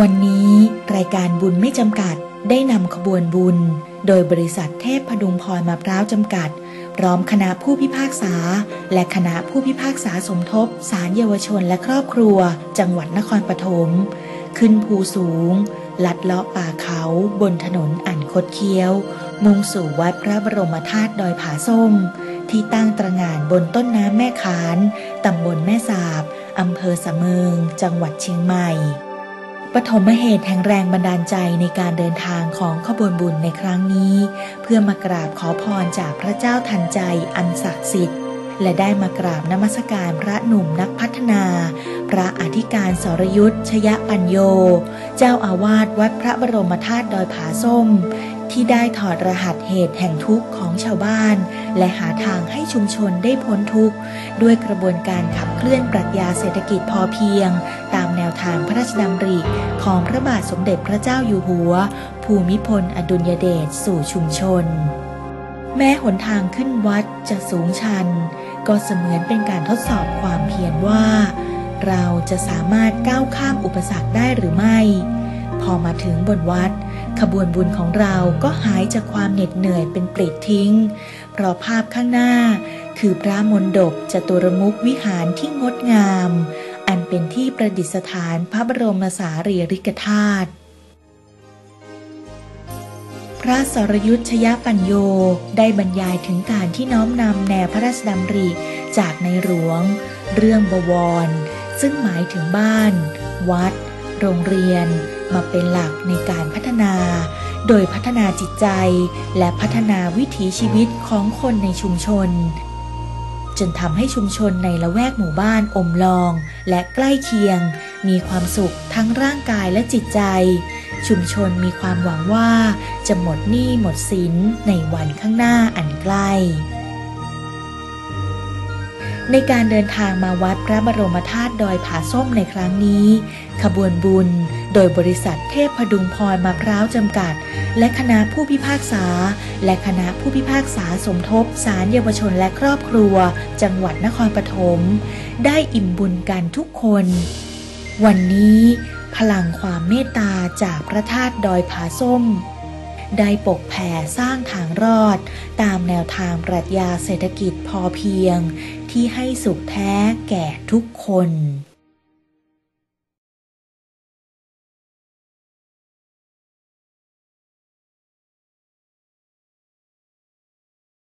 วันนี้รายการบุญไม่จำกัดได้นำขบวนบุญ โดยบริษัทเทพพดุงพรมะพร้าวจำกัด พร้อมคณะผู้พิพากษา และคณะผู้พิพากษาสมทบศาลเยาวชนและครอบครัว จังหวัดนครปฐมขึ้นภูสูง ลัดเลาะป่าเขาบนถนนอันคดเคี้ยว มุ่งสู่วัดพระบรมธาตุดอยผาส้ม ที่ตั้งตระหง่านบนต้นน้ำแม่ขานตำบลแม่สาบอำเภอสะเมิงจังหวัดเชียงใหม่ ปฐมเหตุแห่งแรงบันดาลใจในการเดินทางของขบวนบุญในครั้งนี้ เพื่อมากราบขอพรจากพระเจ้าทันใจอันศักดิ์สิทธิ์ และได้มากราบนมัสการพระหนุ่มนักพัฒนา พระอธิการสรยุทธชยปัญโย เจ้าอาวาสวัดพระบรมธาตุดอยผาส้ม ที่ได้ถอดรหัสเหตุแห่งทุกข์ของชาวบ้าน และหาทางให้ชุมชนได้พ้นทุกข์ ด้วยกระบวนการขับเคลื่อนปรัชญาเศรษฐกิจพอเพียง แนวทางพระราชดำริของพระบาทสมเด็จพระเจ้าอยู่หัว ภูมิพลอดุลยเดชสู่ชุมชน แม้หนทางขึ้นวัดจะสูงชัน ก็เสมือนเป็นการทดสอบความเพียรว่า เราจะสามารถก้าวข้ามอุปสรรคได้หรือไม่ พอมาถึงบนวัด ขบวนบุญของเราก็หายจากความเหน็ดเหนื่อยเป็นปลิดทิ้ง เพราะภาพข้างหน้าคือพระมนดบจตุรมุขวิหารที่งดงาม อันเป็นที่ประดิษฐานพระบรมสารีริกธาตุพระสรยุทธชยปัญโยได้บรรยายถึงการที่น้อมนำแนวพระราชดำริจากในหลวง เรื่องบวร ซึ่งหมายถึงบ้าน วัด โรงเรียน มาเป็นหลักในการพัฒนา โดยพัฒนาจิตใจและพัฒนาวิถีชีวิตของคนในชุมชน จนทำให้ชุมชนในละแวกหมู่บ้านอมลอง และใกล้เคียง มีความสุขทั้งร่างกายและจิตใจ ชุมชนมีความหวังว่าจะหมดหนี้หมดสินในวันข้างหน้าอันใกล้ ในการเดินทางมาวัดพระบรมธาตุดอยผาส้มในครั้งนี้ ขบวนบุญ โดยบริษัทเทพพดุงพรมะพร้าวจำกัด และคณะผู้พิพากษา และคณะผู้พิพากษาสมทบศาลเยาวชนและครอบครัว จังหวัดนครปฐมได้อิ่มบุญกันทุกคน วันนี้ พลังความเมตตาจากพระธาตุดอยผาส้มได้ปกแผ่สร้างทางรอด ตามแนวทางปรัชญาเศรษฐกิจพอเพียง ที่ให้สุขแท้แก่ทุกคน